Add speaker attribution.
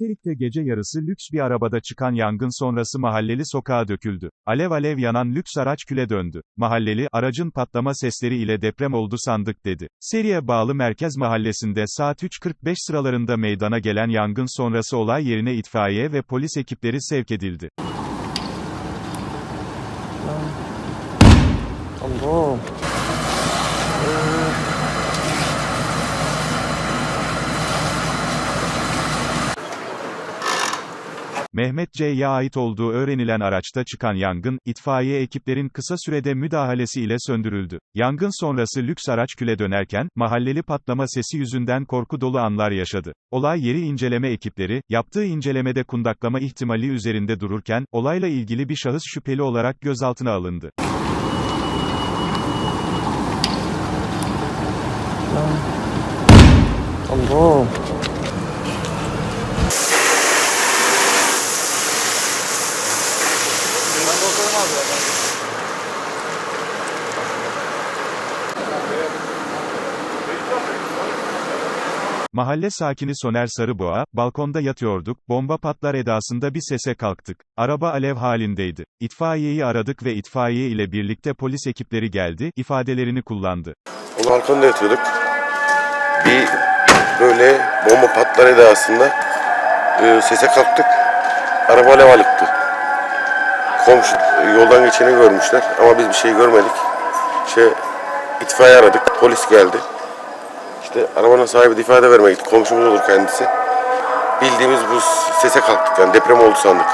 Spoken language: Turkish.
Speaker 1: Terik'te gece yarısı lüks bir arabada çıkan yangın sonrası mahalleli sokağa döküldü. Alev alev yanan lüks araç küle döndü. Mahalleli, aracın patlama sesleri ile deprem oldu sandık dedi. Seriye bağlı Merkez Mahallesi'nde saat 3.45 sıralarında meydana gelen yangın sonrası olay yerine itfaiye ve polis ekipleri sevk edildi.
Speaker 2: Allah.
Speaker 1: Mehmet C'ye ait olduğu öğrenilen araçta çıkan yangın, itfaiye ekiplerin kısa sürede müdahalesi ile söndürüldü. Yangın sonrası lüks araç küle dönerken, mahalleli patlama sesi yüzünden korku dolu anlar yaşadı. Olay yeri inceleme ekipleri, yaptığı incelemede kundaklama ihtimali üzerinde dururken, olayla ilgili bir şahıs şüpheli olarak gözaltına alındı.
Speaker 2: Allah.
Speaker 1: Mahalle sakini Soner Sarıboğa, balkonda yatıyorduk, bomba patlar edasında bir sese kalktık. Araba alev halindeydi. İtfaiyeyi aradık ve itfaiye ile birlikte polis ekipleri geldi, ifadelerini kullandı.
Speaker 3: O balkonda yatıyorduk. Bir böyle bomba patlar edasında e, sese kalktık. Araba alev alıktı. Komşu yoldan geçeni görmüşler ama biz bir şey görmedik. Şey itfaiye aradık. Polis geldi. İşte arabanın sahibi de ifade vermeye gitti. Komşumuz olur kendisi. Bildiğimiz bu sese kalktık yani deprem oldu sandık.